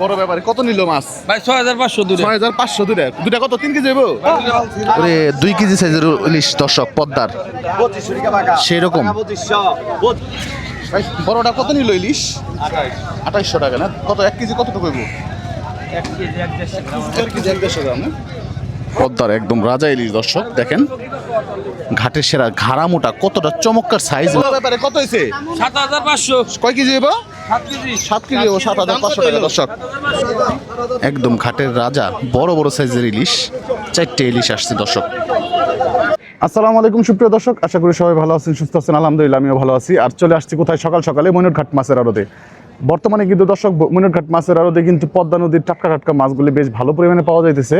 বড় ব্যাপারে কত নিল মাছ? ভাই ছয় হাজার পাঁচশো দূরে। ছয় হাজার পাঁচশো দুটা দুটা কত তিন কেজি হইব? ওরে দুই কেজি সাইজের ইলিশ দর্শক পদ্মার। সেরকম। ভাই বড়টা কত নিল ইলিশ? আঠাইশশো টাকা না? কত এক কেজি কতটুকু হইব? এক কেজি এক দেড়শো গ্রাম। পদ্মার একদম রাজা ইলিশ দর্শক দেখেন। ঘাটের সেরা ঘাড়া মোটা কতটা চমৎকার সাইজ ব্যাপারে কত হয়েছে সাত হাজার পাঁচশো। কয় কেজি কেজি। সাত কেজি ও সাত হাজার পাঁচশো টাকা দর্শক। একদম ঘাটের রাজা বড় বড় সাইজের ইলিশ চারটে ইলিশ আসছে দর্শক। আসসালামু আলাইকুম সুপ্রিয় দর্শক আশা করি সবাই ভালো আছেন সুস্থ আছেন আলহামদুলিল্লাহ আমিও ভালো আছি। আর চলে আসছি কোথায়? সকাল সকালে ময়ূরঘাট মাছের আড়তে। বর্তমানে কিন্তু দর্শক ময়ূরঘাট মাছের আড়তে কিন্তু পদ্মা নদীর টাটকা টাটকা মাছগুলি বেশ ভালো পরিমাণে পাওয়া যাইতেছে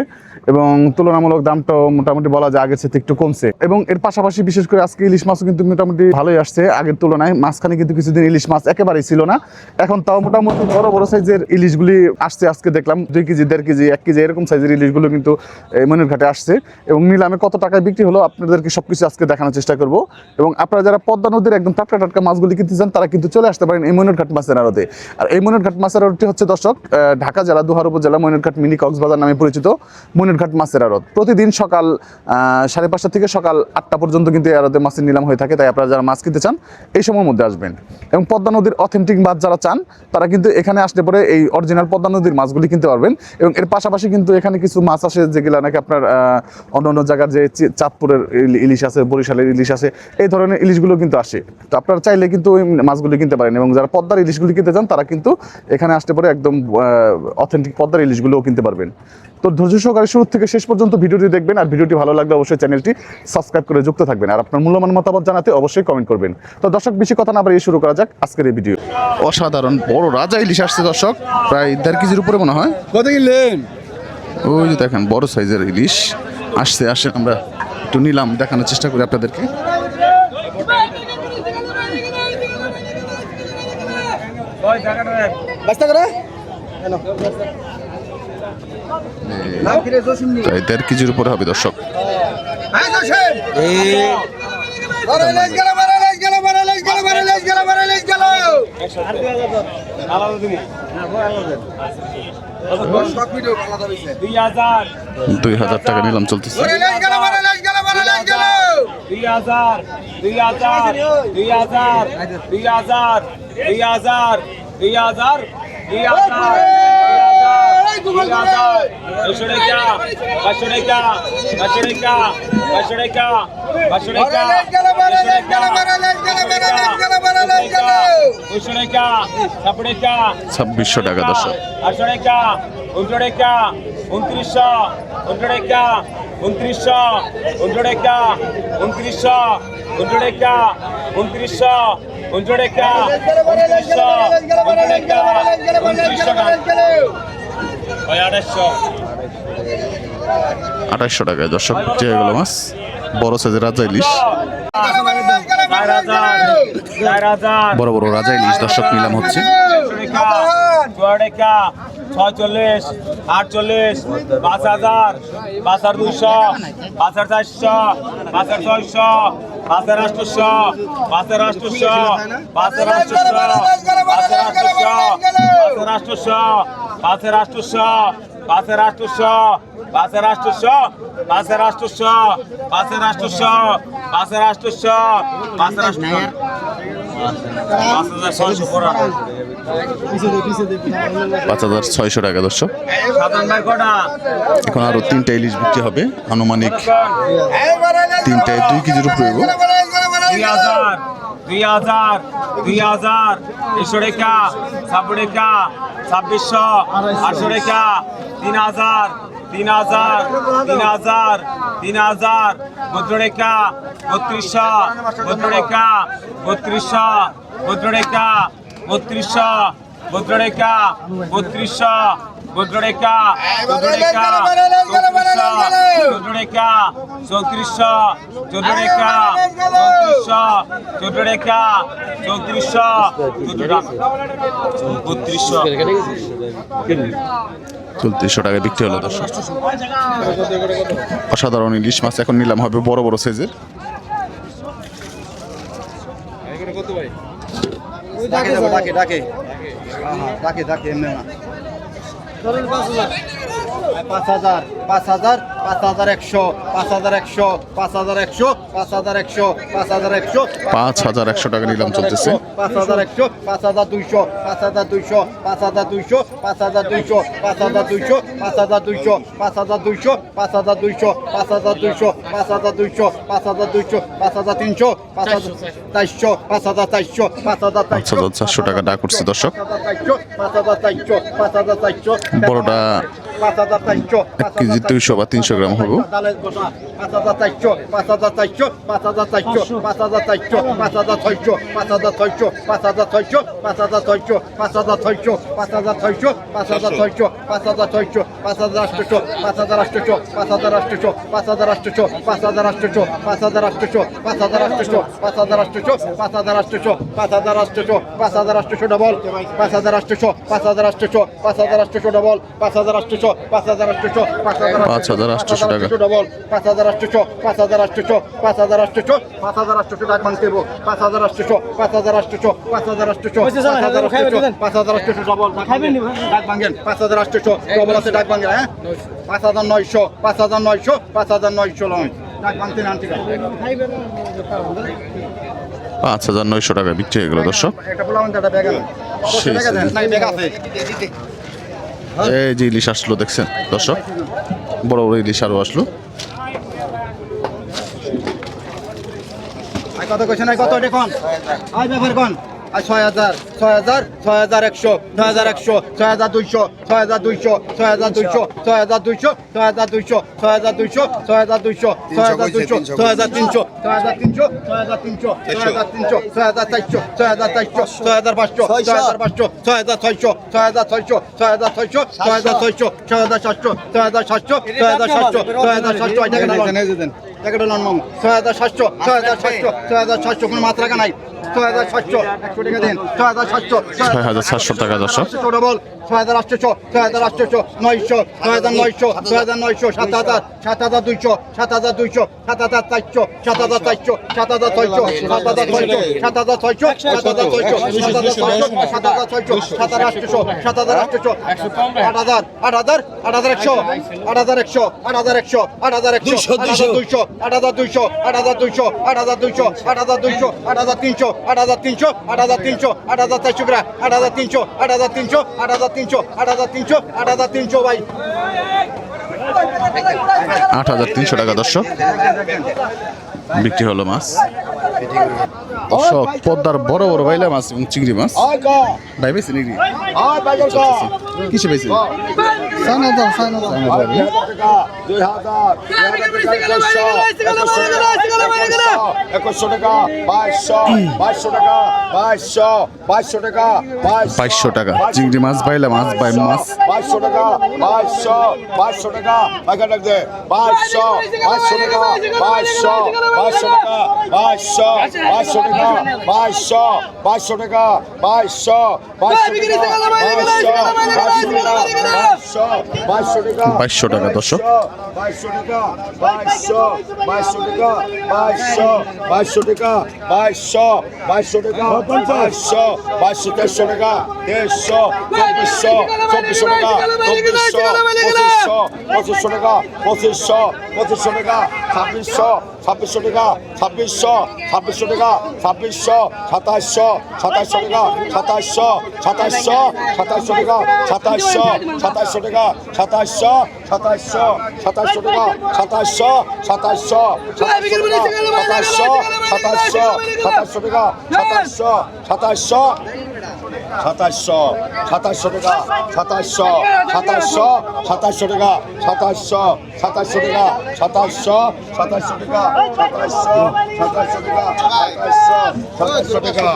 এবং তুলনামূলক দামটাও মোটামুটি বলা যায় আগের সাথে একটু কমছে। এবং এর পাশাপাশি বিশেষ করে আজকে ইলিশ মাছও কিন্তু মোটামুটি ভালোই আসছে। আগের তুলনায় মাঝখানে কিন্তু কিছুদিন ইলিশ মাছ একেবারেই ছিল না। এখন তাও মোটামুটি বড় বড় সাইজের ইলিশগুলি আসছে আজকে দেখলাম। দুই কেজি, দেড় কেজি, এক কেজি এরকম সাইজের ইলিশগুলো কিন্তু, এই মনিরঘাটে আসছে। এবং নিলামে কত টাকায় বিক্রি হলো আপনাদেরকে সবকিছু আজকে দেখানোর চেষ্টা করব। এবং আপনারা যারা পদ্মা নদীর একদম টাটকা টাটকা মাছগুলি কিনতে চান, তারা কিন্তু চলে আসতে পারেন এই মনিরঘাট মাছের আড়তে। আর এই মনিরঘাট মাছের আড়তটি হচ্ছে দর্শক ঢাকা জেলা দুহার উপজেলা মনিরঘাট মিনি কক্সবাজার নামে পরিচিত মনিরঘাট মাছের আড়ত। প্রতিদিন সকাল সাড়ে পাঁচটা থেকে সকাল আটটা পর্যন্ত কিন্তু এই আড়তে মাছের নিলাম হয়ে থাকে, তাই আপনারা যারা মাছ কিনতে চান, এই সময়ের মধ্যে আসবেন। এবং পদ্মা নদীর অথেন্টিক মাছ যারা চান, তারা কিন্তু এখানে আসলে পরে এই অরিজিনাল পদ্মা নদীর মাছগুলি কিনতে পারবেন। এবং এর পাশাপাশি কিন্তু এখানে কিছু মাছ আসে, যেগুলো নাকি আপনার অন্য অন্য জায়গার যে চাঁদপুরের ইলিশ আছে, বরিশালের ইলিশ আছে, এই ধরনের ইলিশগুলো কিন্তু আসে। তো আপনারা চাইলে কিন্তু ওই মাছগুলি কিনতে পারেন। এবং যারা পদ্মার ইলিশগুলি কিনতে চান তারা কিন্তু এখানে আসতে পরে একদম অথেন্টিক পদ্মার ইলিশগুলোও কিনতে পারবেন। তো ধৈর্য সহকারে শুরু থেকে শেষ পর্যন্ত ভিডিওটি দেখবেন আর ভিডিওটি ভালো লাগলে অবশ্যই চ্যানেলটি সাবস্ক্রাইব করে যুক্ত থাকবেন। আর আপনার মূল্যবান মতামত জানাতে অবশ্যই কমেন্ট করবেন। তো দর্শক বেশি কথা না বাড়িয়ে শুরু করা যাক আজকের এই ভিডিও অসাধারণ বড় রাজা ইলিশ আসছে দর্শক প্রায় দেড় কেজির উপরে মনে হয়। কত কিনলেন? ওই যে দেখেন বড় সাইজের ইলিশ আসছে আসে আমরা একটু নিলাম দেখানোর চেষ্টা করি আপনাদেরকে। কিছুর উপরে হবে দর্শক। দুই হাজার টাকা নিলাম চলতেছে। দুই হাজার দুই হাজার দুই হাজার দুই হাজার দুই হাজার দুই হাজার দুই হাজার ছাব্বিশশো টাকা দশ উনত্রিশশো উনটরেকা উনত্রিশশো উনটরেকা উনত্রিশশো উনটরেকা উনত্রিশশো উনটরেকা উনত্রিশশো উনটরেকা উনত্রিশশো ওই আড়াইশো। আঠাশশো টাকায়। দর্শক বিক্রি হয়ে গেল মাছ বড় সাইজের রাজা ইলিশ। বড় বড় রাজা ইলিশ দর্শক নিলাম হচ্ছে। ছয়চল্লিশ আটচল্লিশ পাঁচ হাজার পাঁচ হাজার দুইশো পাঁচ হাজার চারশো পাঁচ হাজার ছয়শো পাঁচ হাজার আটশো পাঁচ হাজার আটশো পাঁচ হাজার আটশো পাঁচ হাজার আটশো পাঁচের রাষ্ট্রশো পাঁচের রাষ্ট্রশো পাঁচের রাষ্ট্রশো পাঁচের রাষ্ট্রশো পাঁচের রাষ্ট্রশো পাঁচের রাষ্ট্র পাঁচ হাজার ছয়শো হাজার ছয়শো টাকা দর্শক। এখন আরও তিনটা ইলিশ বিক্রি হবে। আনুমানিক তিনটায় দুই কেজির উপরে দুই হাজার দুই হাজার দুই হাজার একশো টাকা ছাব্বিশ টাকা ছাব্বিশশো আটশো টাকা তিন হাজার তিন হাজার তিন হাজার তিন হাজার বত্র বত্রিশশো বত্র বত্রিশশো বত্র টাকা বত্রিশশো, বদ্ররেখা বত্রিশশো, বদ্ররেখা বদ্ররেখা চৌদ্ররেখা, চৌত্রিশশো চৌদ্ররেখা চৌত্রিশশো চৌদ্ররেখা, চৌত্রিশশো বত্রিশশো। চৌত্রিশশো টাকায় বিক্রি হলো অসাধারণ ইলিশ মাছ এখন নিলাম হবে বড় বড় সাইজের। ডাকে যাব ডাকে ডাকে। ডাকে। ডাকে এমনি না। পাঁচ হাজার পাঁচ হাজার। পাঁচ হাজার একশো পাঁচ হাজার একশো পাঁচ হাজার একশো পাঁচ হাজার একশো পাঁচ হাজার একশো পাঁচ হাজার একশো টাকা নিলাম চলতেছে পাঁচ হাজার একশো পাঁচ হাজার দুইশো পাঁচ হাজার দুইশো পাঁচ হাজার দুইশো পাঁচ হাজার দুইশো পাঁচ হাজার দুইশো পাঁচ হাজার দুইশো পাঁচ হাজার দুইশো পাঁচ হাজার দুইশো পাঁচ হাজার দুইশো পাঁচ হাজার দুইশো পাঁচ হাজার দুইশো পাঁচ হাজার তিনশো পাঁচ হাজার চারশো পাঁচ হাজার চারশো পাঁচ হাজার হাজার চারশো টাকা ডাক করছে দর্শক পাঁচ হাজার চারশো পাঁচ হাজার চারশো বড়টা চারশো এক কেজি দুইশো বা তিনশো গ্রাম হব পাঁচ হাজার আটশো ডবল পাঁচ হাজার আটশো পাঁচ হাজার আটশো ডবল পাঁচ হাজার আটশো পাঁচ হাজার পাঁচ হাজার পাঁচ হাজার পাঁচ আটশোশো টাকা। ডবল পাঁচ হাজার পাঁচ হাজার পাঁচ হাজার পাঁচ হাজার টাকা দেবো পাঁচ হাজার পাঁচ হাজার পাঁচ হাজার পাঁচ হাজার পাঁচ হাজার আটশো ডবল ডাক ভাঙেন পাঁচ হাজার ডবল আছে ডাক ভাঙেন হ্যাঁ পাঁচ হাজার নয়শো পাঁচ হাজার নয়শো পাঁচ হাজার নয়শো নয় ডাক ভাঙতে না ঠিক আছে পাঁচ হাজার নয়শো টাকা বিক্রি হয়ে গেল দর্শক এই যে ইলিশ আসলো দেখছেন? দর্শক বড় বড় ইলিশ আরও আসলো। কত কত দেখুন আই ব্যাপার কোন? আর ছয় হাজার ছয় হাজার ছয় হাজার একশো ছয় হাজার একশো ছয় হাজার দুইশো ছয় হাজার দুইশো ছয় হাজার দুইশো ছয় হাজার দুইশো ছয় হাজার দুইশো ছয় হাজার দুইশো ছয় হাজার দুইশো ছয় হাজার দুইশো ছয় হাজার তিনশো ছয় হাজার তিনশো ছয় হাজার তিনশো ছয় হাজার তিনশো ছয় হাজার চারশো ছয় হাজার চারশো ছয় হাজার পাঁচশো ছয় হাজার পাঁচশো ছয় হাজার ছয়শো ছয় হাজার ছয়শো ছয় হাজার ছয়শো ছয় হাজার ছয়শো ছয় হাজার সাতশো ছয় হাজার সাতশো ছয় হাজার সাতশো ছয় হাজার সাতশো ছয় হাজার সাতশো ছয় হাজার সাতশো ছয় হাজার সাতশো কোনো মাত্রা নাই ছয় হাজার সাতশো টাকা হাজার সাতশো দর্শক। ছয় হাজার আটশো ছয় হাজার আটশো নয়শো ছয় হাজার নয়শো ছয় হাজার নয়শো সাত হাজার সাত হাজার দুইশো সাত হাজার দুইশো সাত হাজার চারশো সাত হাজার চারশো সাত হাজার ছয়শো সাত হাজার ছয়শো সাত হাজার ছয়শো সাত হাজার ছয়শো সাত হাজার ছয়শো সাত হাজার ছয়শো সাত হাজার আটশো সাত হাজার আটশো আট হাজার আট হাজার আট হাজার একশো আট হাজার একশো আট হাজার একশো আট হাজার একশো আট হাজার দুইশো আট হাজার দুইশো আট হাজার দুইশো আট হাজার দুইশো আট হাজার দুইশো আট হাজার তিনশো আট হাজার তিনশো আট হাজার তিনশো আট হাজার চারশো আট হাজার তিনশো আট হাজার তিনশো আট হাজার তিনশো আট হাজার তিনশো আট হাজার তিনশো টাকা দর্শক। বিক্রি হলো মাছ। দর্শক পদ্মার বড় বড় বাইলা মাছ এবং চিংড়ি মাছ। ভাই বেশি নিগড়ি কিসে একুশশো টাকা বাইশশো টাকা বাইশশো বাইশশো টাকা বাইশশো টাকা। চিংড়ি মাছ বাইলা মাছ বাই মাছ। বাইশশো টাকা বাইশশো বাইশশো টাকা বাইশশো বাইশশো টাকা বাইশশো বাইশশো টাকা বাইশশো বাইশশো টাকা টাকা বাইশশো বাইশশো টাকা বাইশশো বাইশশো টাকা বাইশশো টাকা দর্শক বাইশশো টাকা বাইশশো বাইশশো টাকা বাইশশো বাইশশো টাকা বাইশশো বাইশশো টাকা বাইশশো বাইশশো তেইশশো টাকা দেড়শো চব্বিশশো চব্বিশশো টাকা চব্বিশশো পঁচিশশো পঁচিশশো টাকা পঁচিশশো পঁচিশশো টাকা ছাব্বিশশো ছাব্বিশশো টাকা, ছাব্বিশশো ছাব্বিশশো টাকা, ছাব্বিশশো সাতাশশো সাতাশশো টাকা সাতাশশো সাতাশশো সাতাশশো টাকা সাতাশশো সাতাশশো টাকা সাতাশশো সাতাশশো সাতাশশো টাকা সাতাশশো সাতাশশো সাতাশশো সাতাশশো সাতাশশো টাকা সাতাশশো সাতাশশো সাতাশশো সাতাশশো টাকা সাতাশশো সাতাশশো সাতাশশো টাকা সাতাশশো সাতাশশো টাকা সাতাশশো সাতাশশো টাকা সাতাশশো সাতাশশো টাকা সাতাশশো টাকা।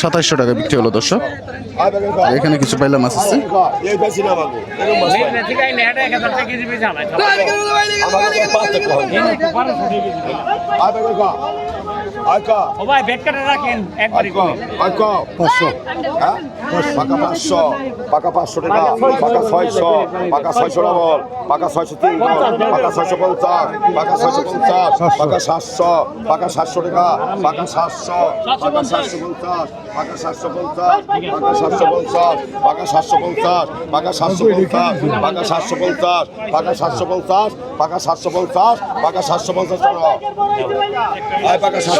সাতাশশো টাকা বিক্রি হলো দর্শক। এখানে। কিছু বাইলা মাছ আছে? ও ভাই বেড কাটা রাখেন একবারই পাঁচশো হ্যাঁ পাকা পাঁচশো পাকা পাঁচশো টাকা পাকা ছয়শো পাকা ছয়শো ডবল পাকা ছয়শো তিন পাকা ছয়শো পঞ্চাশ পাকা ছয়শো পঞ্চাশ পাকা সাতশো পাকা সাতশো টাকা পাকা সাতশো পাকা সাতশো পঞ্চাশ পাকা সাতশো পঞ্চাশ পাকা সাতশো পঞ্চাশ পাকা সাতশো পঞ্চাশ পাকা সাতশো পঞ্চাশ পাকা সাতশো পঞ্চাশ পাকা সাতশো পঞ্চাশ পাকা সাতশো পঞ্চাশ পাকা সাতশো পঞ্চাশ টাকা পাকা সাতশো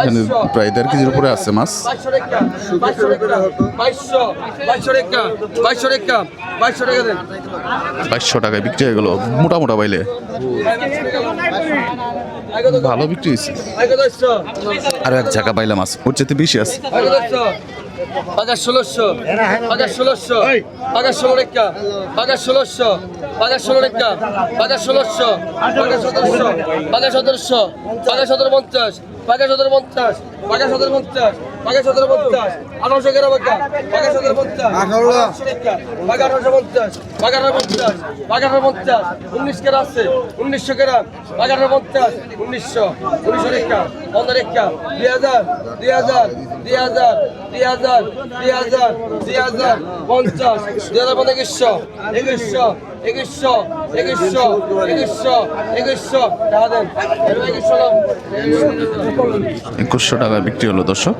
এখানে প্রায় দেড় কেজির উপরে আছে মাছ। বাইশশো টাকায় বিক্রি হয়ে গেল, মোটা মোটা বাইলে। ভালো বিক্রি হয়েছে। আর এক জায়গা পাইলাম মাছ, ওর চেয়ে বেশি আছে। হাজার ষোলোশো হাজার ষোলোশো হাজার ষোলো রেখা হাজার ষোলোশো হাজার ষোলো রেখা হাজার ষোলোশো হাজার সতেরোশো হাজার সতেরোশো হাজার সতেরো পঞ্চাশ হাজার সতেরো পঞ্চাশ হাজার সতেরো পঞ্চাশ। পাকা সতেরো পঞ্চাশ আঠারোশো কেরা পাকা পাকা সতেরো পঞ্চাশ আঠারোশো রেখা পাকা আঠারোশো পঞ্চাশ পাকা আঠারো পঞ্চাশ পাকা আঠারো পঞ্চাশ উনিশ কেরা আছে উনিশশো কেরা পাকা আঠারো পঞ্চাশ উনিশশো উনিশশো রেখা পনেরো রেখা দুই হাজার দুই হাজার দুই হাজার দুই হাজার দুই হাজার দুই হাজার পঞ্চাশ দুই হাজার একুশশো একুশশো একুশশো একুশশো একুশশো একুশশো টাকা দেন। একুশশো একুশশো টাকা বিক্রি হলো দর্শক।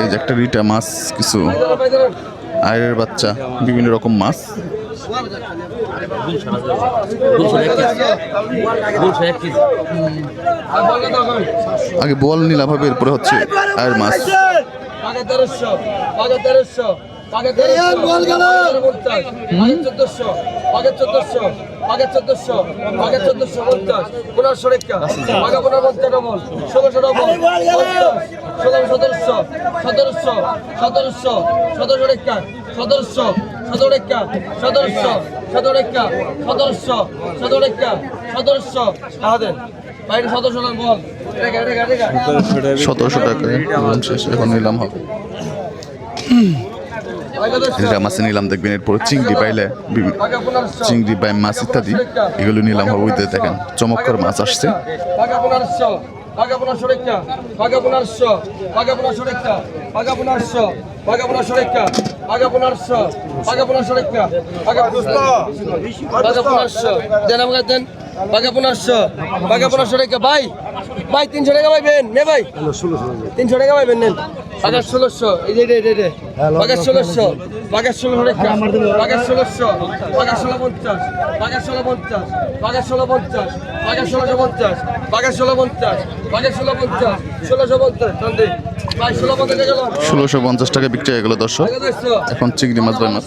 এই যে একটা রিটা মাছ, কিছু আয়ের বাচ্চা, বিভিন্ন রকম মাছ। আগে বল নিলাম হবে এরপরে হচ্ছে আয়ের মাছ। পাকা চোদ্দশো পাকা চোদ্দশো পাকা চোদ্দশো পঞ্চাশ পনেরোশো রেখা পাকা পনেরো পঞ্চাশ ডবল, ষোলোশো ডবল ষোলো সতেরোশো সতেরোশো সতেরোশো সতেরোশো রেখা সতেরোশো সতেরো রেখা সতেরোশো সতেরো রেখা সতেরোশো তাহাদের বাইরে সতেরোশো বল সতেরোশো শেষ, এখন নিলাম, হবে। যেটা মাছের নিলাম দেখবেন চিংড়ি পাইলে চিংড়ি পাই মাছ ইত্যাদি, এগুলো নিলাম হবে ওইতে দেখেন, চমৎকার মাছ আসছে। দেন আমাকে ভাই ভাই, তিনশো টাকা পাইবেন? নে ভাই। তিনশো টাকা পাইবেন নেন বাজার ষোলোশো। এই যে রে বাজার ষোলোশো। বাজার ষোলো বাজার ষোলোশো। বাজার ষোলো পঞ্চাশ। বাজার ষোলো পঞ্চাশ। বাজার ষোলো পঞ্চাশ। বাজার ষোলোশো পঞ্চাশ। বাজার ষোলো পঞ্চাশ। বাজার ষোলো পঞ্চাশ। ষোলোশো পঞ্চাশ। চন্দে ষোলোশো পঞ্চাশ টাকা বিক্রি হয়ে গেল দর্শক। এখন চিংড়ি মাছ ভাই মাছ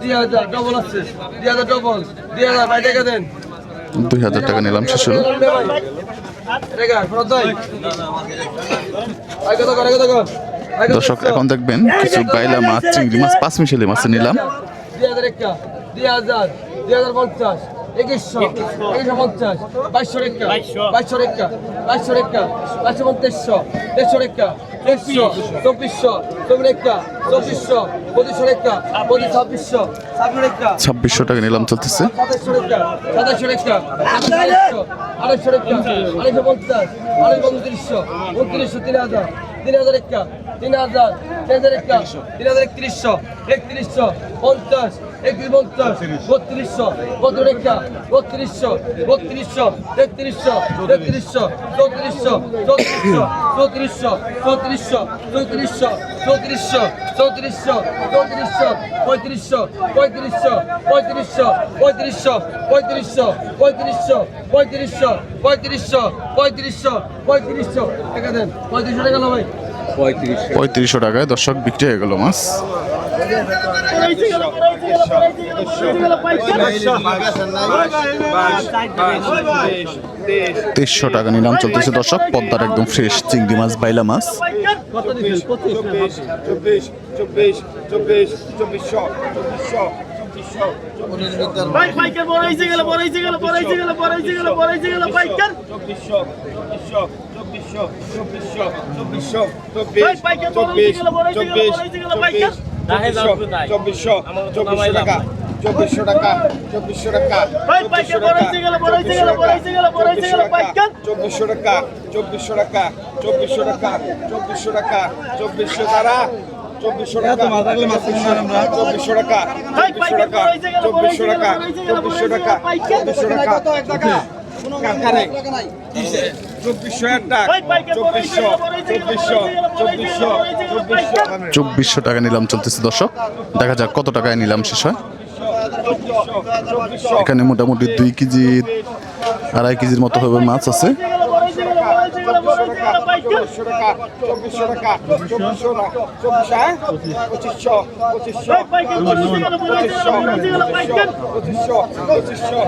দুই হাজার ডবল আছে। দুই হাজার ডবল দুই হাজার ভাই দেখে দেন। দুই হাজার টাকা নিলাম শেষ হলো। দর্শক এখন দেখবেন কিছু বাইলা মাছ চিংড়ি মাছ পাঁচ মিশালি মাছ নিলাম। দুই হাজার একটা দুই হাজার দুই হাজার পঞ্চাশ। একুশশো। একুশশো পঞ্চাশ। বাইশশো রেখা। বাইশশো। রেখা। বাইশশো রেখা। বাইশশো পঞ্চাশশো। দেড়শো রেখা। দেড়শো। চব্বিশশো। চব্বিশ রেখা। চব্বিশশো। পঁচিশশো রেখা। পঁচিশ ছাব্বিশশো। ছাব্বিশ রেখা। ছাব্বিশশো টাকা নিলাম চলতেছে। সাতাশশো রেখা। সাতাশশো রেখা। আড়াইশো আড়াইশো রেখা। আড়াইশো পঞ্চাশ। আড়াইশো উনত্রিশশো উনত্রিশশো তিন হাজার। তিন হাজার রেখা। তিন হাজার তিন হাজার রেখা তিন হাজার একত্রিশশো একত্রিশশো পঞ্চাশ একত্রিশ পঞ্চাশ বত্রিশশো বত্রিশা বত্রিশশো বত্রিশশো তেত্রিশশো তেত্রিশশো চৌত্রিশশো চৌত্রিশশো চৌত্রিশশো চৌত্রিশশো চৌত্রিশশো চৌত্রিশশো চৌত্রিশশো চৌত্রিশশো পঁয়ত্রিশশো পঁয়ত্রিশশো পঁয়ত্রিশশো পঁয়ত্রিশশো পঁয়ত্রিশশো পঁয়ত্রিশশো পঁয়ত্রিশশো পঁয়ত্রিশশো পঁয়ত্রিশশো পঁয়ত্রিশশো টাকা দেন পঁয়ত্রিশশো টাকা ভাই পঁয়ত্রিশশো টাকায় দর্শক বিক্রি হয়ে গেল মাছ তেইশশো টাকা নিলাম চলতেছে দর্শক পদ্মার একদম ফ্রেশ চিংড়ি মাছ বাইলা মাছ চব্বিশ চব্বিশ চব্বিশ চব্বিশ চব্বিশশো চব্বিশশো পাইকার চব্বিশশো চব্বিশশো চব্বিশশো টাকা চব্বিশশো টাকা চব্বিশশো টাকা। চব্বিশশো টাকা চব্বিশশো টাকা চব্বিশশো টাকা চব্বিশশো টাকা চব্বিশশো টাকা চব্বিশশো টাকা চব্বিশশো টাকা চব্বিশশো টাকা চব্বিশশো টাকা চব্বিশশো টাকা চব্বিশশো টাকা চব্বিশশো টাকা। নিলাম চলতেছে দর্শক। দেখা যাক কত টাকায় নিলাম শেষ হয়। এখানে মোটামুটি দুই কেজি আড়াই কেজির মতো হবে মাছ আছে। গেল, পাইকার। চব্বিশশো টাকা চব্বিশশো টাকা চব্বিশশো টাকা চব্বিশ হ্যাঁ পঁচিশশো পঁচিশশো। পঁচিশশো পঁচিশশো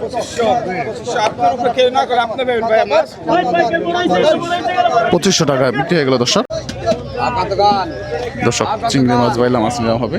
পঁচিশশো ভাই পঁচিশশো টাকা বিক্রি হয়ে গেল দর্শক দর্শক চিংড়ি মাছ বাইলা মাছ নেওয়া হবে